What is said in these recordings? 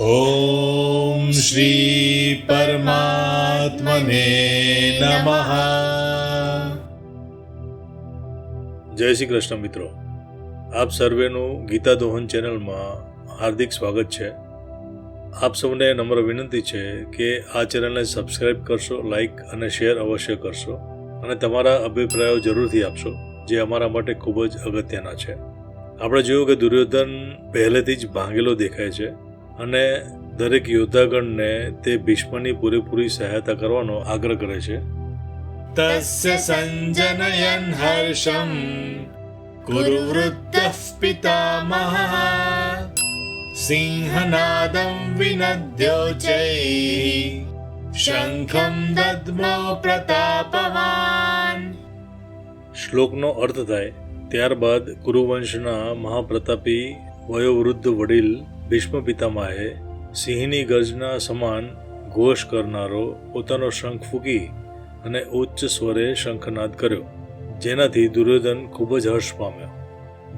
ॐ श्री પરમાત્મને નમઃ જય શ્રી કૃષ્ણ મિત્રો આપ સર્વેનું ગીતા દોહન ચેનલમાં હાર્દિક સ્વાગત છે આપ સૌને નમ્ર વિનંતી છે કે આ ચેનલને સબસ્ક્રાઇબ કરશો લાઈક અને શેર અવશ્ય કરશો અને તમારા અભિપ્રાયો જરૂરથી આપશો જે અમારા માટે ખૂબ જ અગત્યના છે આપણે જોયું કે દુર્યોધન પહેલેથી જ ભાંગેલો દેખાય છે અને દરેક યોદ્ધાગણને તે ભીષ્મની પૂરેપૂરી સહાયતા કરવાનો આગ્રહ કરે છે. તસ્ય સંજનયન હર્ષમ કુરુ પિતામહ પિતામહः સિંહનાદં વિનદ્યોચૈ શંખમ દદ્મો પ્રતાપવાન. શ્લોકનો અર્થ થાય ત્યારબાદ કુરુવંશના મહાપ્રતાપી વયોવૃદ્ધ વડીલ ભીષ્મ પિતામહે સિંહની ગર્જના સમાન ઘોષ કરનારો પોતાનો શંખ ફૂકી અને ઉચ્ચ સ્વરે શંખનાદ કર્યો, જેનાથી દુર્યોધન ખૂબ જ હર્ષ પામ્યો.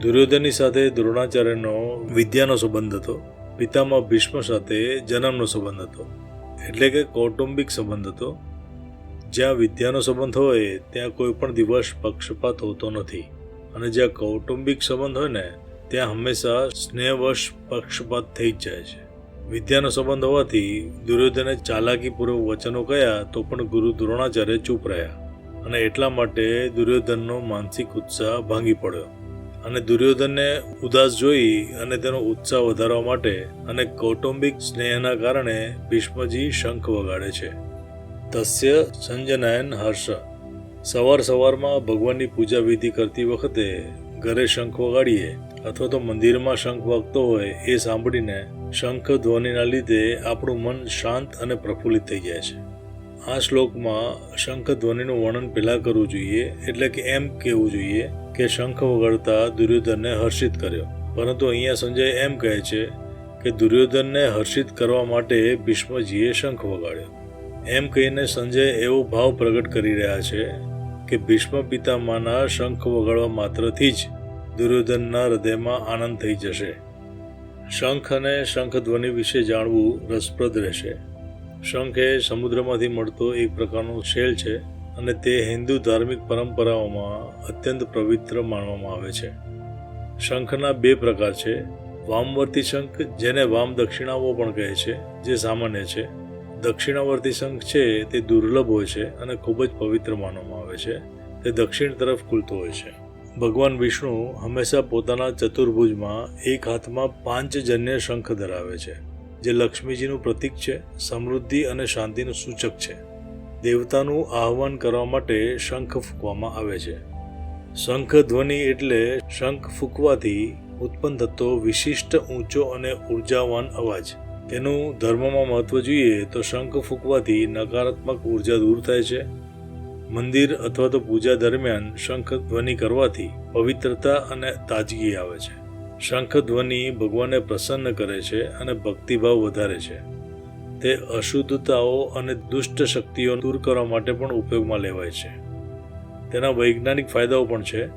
દુર્યોધનની સાથે દ્રોણાચાર્યનો વિદ્યાનો સંબંધ હતો, પિતામાં ભીષ્મ સાથે જન્મનો સંબંધ હતો, એટલે કે કૌટુંબિક સંબંધ હતો. જ્યાં વિદ્યાનો સંબંધ હોય, ત્યાં કોઈ પણ દિવસ પક્ષપાત હોતો નથી, અને જ્યાં કૌટુંબિક સંબંધ હોય ને ત્યાં હંમેશા સ્નેહવશ પક્ષપાત થઈ જ જાય છે. વિદ્યાનો સંબંધ હોવાથી દુર્યોધને ચાલાકીપૂર્વક વચનો કહ્યા તો પણ ગુરુ દ્રોણાચાર્ય ચૂપ રહ્યા અને એટલા માટે દુર્યોધનનો માનસિક ઉત્સાહ ભાંગી પડ્યો અને દુર્યોધનને ઉદાસ જોઈ અને તેનો ઉત્સાહ વધારવા માટે અને કૌટુંબિક સ્નેહના કારણે ભીષ્મજી શંખ વગાડે છે. તસ્ય સંજનાયન હર્ષ. સવાર સવારમાં ભગવાનની પૂજા વિધિ કરતી વખતે ઘરે શંખ વગાડીએ અથવા તો મંદિરમાં શંખ વાગતો હોય એ સાંભળીને શંખ ધ્વનિના લીધે આપણું મન શાંત અને પ્રફુલ્લિત થઈ જાય છે. આ શ્લોકમાં શંખ ધ્વનિનું વર્ણન પહેલાં કરવું જોઈએ, એટલે કે એમ કહેવું જોઈએ કે શંખ વગાડતા દુર્યોધનને હર્ષિત કર્યો. પરંતુ અહીંયા સંજય એમ કહે છે કે દુર્યોધનને હર્ષિત કરવા માટે ભીષ્મજીએ શંખ વગાડ્યો. એમ કહીને સંજય એવો ભાવ પ્રગટ કરી રહ્યા છે કે ભીષ્મ પિતામાના શંખ વગાડવા માત્રથી જ દુર્યોધનના હૃદયમાં આનંદ થઈ જશે. શંખ અને શંખ ધ્વનિ વિશે જાણવું રસપ્રદ રહેશે. શંખ એ સમુદ્રમાંથી મળતો એક પ્રકારનો શેલ છે અને તે હિન્દુ ધાર્મિક પરંપરાઓમાં અત્યંત પવિત્ર માનવામાં આવે છે. શંખના બે પ્રકાર છે. વામવર્તી શંખ, જેને વામ દક્ષિણાવો પણ કહે છે, જે સામાન્ય છે. દક્ષિણાવર્તી શંખ છે, તે દુર્લભ હોય છે અને ખૂબ જ પવિત્ર માનવામાં આવે છે. તે દક્ષિણ તરફ ખુલતો હોય છે. ભગવાન વિષ્ણુ હંમેશા પોતાના ચતુર્ભુજમાં એક હાથમાં પાંચજન્ય શંખ ધરાવે છે, જે લક્ષ્મીજીનું પ્રતીક છે, સમૃદ્ધિ અને શાંતિનું સૂચક છે. દેવતાનું આહવાન કરવા માટે શંખ ફૂંકવામાં આવે છે. શંખ ધ્વનિ એટલે શંખ ફૂંકવાથી ઉત્પન્ન થતો વિશિષ્ટ ઊંચો અને ઉર્જાવાન અવાજ. તેનું ધર્મમાં મહત્વ જોઈએ તો શંખ ફૂંકવાથી નકારાત્મક ઊર્જા દૂર થાય છે મંદિર અથવા તો પૂજા દરમિયાન શંખ ધ્વનિ કરવાથી પવિત્રતા અને તાજગી આવે છે. શંખ ધ્વનિ ભગવાનને પ્રસન્ન કરે છે અને ભક્તિભાવ વધારે છે. તે અશુદ્ધતાઓ અને દુષ્ટ શક્તિઓ દૂર કરવા માટે પણ ઉપયોગમાં લેવાય છે. તેના વૈજ્ઞાનિક ફાયદાઓ પણ છે.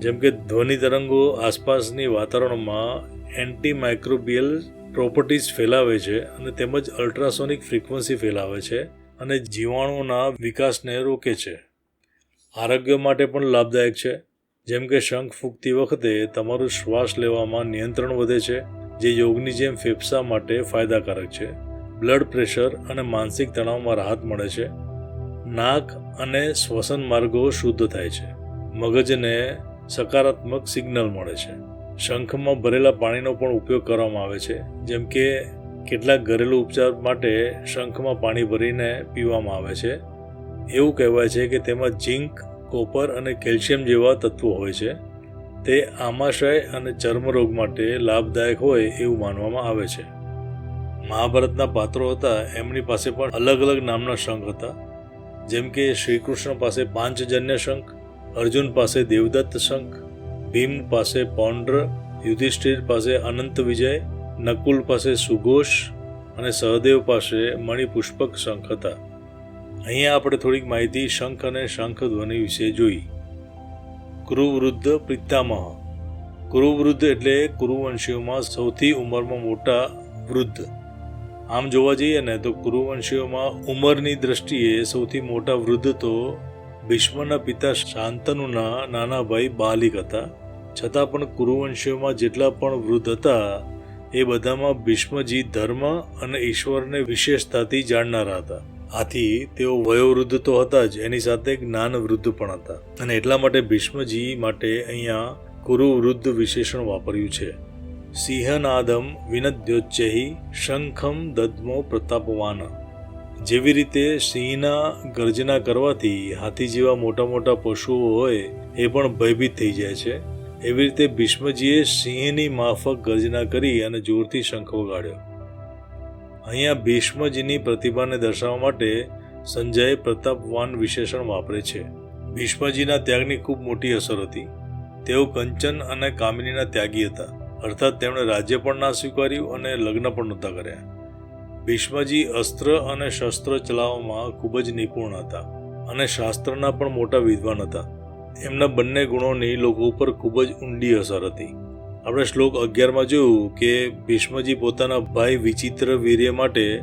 જેમ કે ધ્વનિ તરંગો આસપાસની વાતાવરણમાં એન્ટી માઇક્રોબિયલ પ્રોપર્ટીઝ ફેલાવે છે અને તેમજ અલ્ટ્રાસોનિક ફ્રીક્વન્સી ફેલાવે છે. અને જીવાણુઓના વિકાસને રોકે છે. આરોગ્ય માટે પણ લાભદાયક છે. જેમ કે શંખ ફૂંકતી વખતે તમારું શ્વાસ લેવામાં નિયંત્રણ વધે છે, જે યોગની જેમ ફેફસા માટે ફાયદાકારક છે. બ્લડ પ્રેશર અને માનસિક તણાવમાં રાહત મળે છે. નાક અને શ્વસન માર્ગો શુદ્ધ થાય છે. મગજને સકારાત્મક સિગ્નલ મળે છે. શંખમાં ભરેલા પાણીનો પણ ઉપયોગ કરવામાં આવે છે. જેમ કે કેટલાક ઘરેલું ઉપચાર માટે શંખમાં પાણી ભરીને પીવામાં આવે છે. એવું કહેવાય છે કે તેમાં ઝીંક, કોપર અને કેલ્શિયમ જેવા તત્વો હોય છે. તે આમાશય અને ચર્મરોગ માટે લાભદાયક હોય એવું માનવામાં આવે છે. મહાભારતના પાત્રો હતા, એમની પાસે પણ અલગ અલગ નામના શંખ હતા. જેમ કે શ્રી કૃષ્ણ પાસે પાંચજન્ય શંખ, અર્જુન પાસે દેવદત્ત શંખ, ભીમ પાસે પૌંડ્ર, યુધિષ્ઠિર પાસે અનંત વિજય નકુલ પાસે સુઘોષ અને સહદેવ પાસે મણિપુષ્પક શંખ હતા. અહીંયા આપણે થોડીક માહિતી શંખ અને શંખ ધ્વનિ વિશે જોઈ. કુરુવૃદ્ધ પિતામહ. કુરુવૃદ્ધ એટલે કુરુવંશીઓમાં સૌથી ઉંમરમાં મોટા વૃદ્ધ. આમ જોવા જઈએ ને તો કુરુવંશીઓમાં ઉંમરની દ્રષ્ટિએ સૌથી મોટા વૃદ્ધ તો ભીષ્મના પિતા શાંતનુના નાના ભાઈ બાલિક હતા. છતાં પણ કુરુવંશીઓમાં જેટલા પણ વૃદ્ધ હતા એ બધામાં ભીષ્મજી ધર્મ અને ઈશ્વરને વિશેષતાથી જાણનારા હતા. આથી તેઓ વયોવૃદ્ધ તો હતા જ, એની સાથે જ્ઞાન વૃદ્ધ પણ હતા. અને એટલા માટે ભીષ્મજી માટે અહીંયા કુરુ વૃદ્ધ વિશેષણ વાપર્યું છે. સિંહનાદમ વિનદ્યોચ્ચહી શંખમ દદ્મો પ્રતાપવાન. જેવી રીતે સિંહના ગર્જના કરવાથી હાથી જેવા મોટા મોટા પશુઓ હોય, એ પણ ભયભીત થઈ જાય છે. એવી રીતે ભીષ્મજીએ સિંહની માફક ગર્જના કરી અને જોરથી શંખ વગાડ્યો. અહીંયા ભીષ્મજીની પ્રતિભાને દર્શાવવા માટે સંજય પ્રતાપવાન વિશેષણ વાપરે છે. ભીષ્મજીના ત્યાગની ખૂબ મોટી અસર હતી. તેઓ કંચન અને કામિનીના ત્યાગી હતા. અર્થાત તેમણે રાજ્ય પણ ના સ્વીકાર્યું અને લગ્ન પણ નહોતા કર્યા. ભીષ્મજી અસ્ત્ર અને શસ્ત્ર ચલાવવામાં ખૂબ જ નિપુણ હતા અને શાસ્ત્રના પણ મોટા વિદ્વાન હતા. એમના બંને ગુણોની લોકો ઉપર ખૂબ જ ઊંડી અસર હતી. આપણે શ્લોક અગિયારમાં જોયું કે ભીષ્મજી પોતાના ભાઈ વિચિત્ર વીર્ય માટે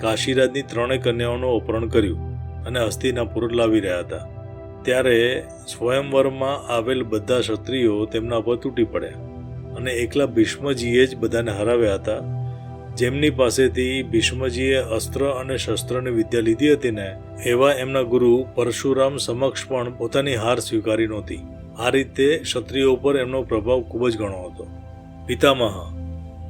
કાશીરાજની ત્રણેય કન્યાઓનું અપહરણ કર્યું અને હસ્તિનાપુર લાવી રહ્યા હતા. ત્યારે સ્વયંવરમાં આવેલ બધા ક્ષત્રિયો તેમના પર તૂટી પડ્યા અને એકલા ભીષ્મજીએ જ બધાને હરાવ્યા હતા જેમની પાસેથી ભીષ્મજીએ અસ્ત્ર અને શસ્ત્રની વિદ્યા લીધી હતી ને, એવા એમના ગુરુ પરશુરામ સમક્ષ પણ પોતાની હાર સ્વીકારી નહોતી. આ રીતે ક્ષત્રિયો ઉપર એમનો પ્રભાવ ખૂબ જ ઘણો હતો. પિતામહ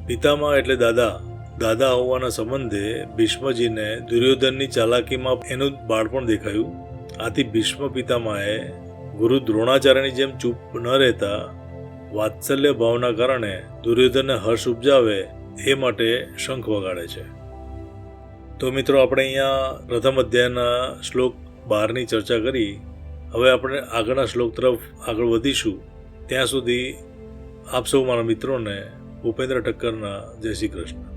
પિતામહ એટલે દાદા. દાદા હોવાના સંબંધે ભીષ્મજીને દુર્યોધનની ચાલાકીમાં એનું બાળપણ દેખાયું. આથી ભીષ્મ પિતામાએ ગુરુ દ્રોણાચાર્યની જેમ ચૂપ ન રહેતા વાત્સલ્ય ભાવના કારણે દુર્યોધનને હર્ષ ઉપજાવે એ માટે શંખ વગાડે છે. તો મિત્રો, આપણે અહીંયા પ્રથમ અધ્યાયના શ્લોક બારની ચર્ચા કરી. હવે આપણે આગળના શ્લોક તરફ આગળ વધીશું. ત્યાં સુધી આપ સૌ મારા મિત્રોને ભૂપેન્દ્ર ઠક્કરના જય શ્રી કૃષ્ણ.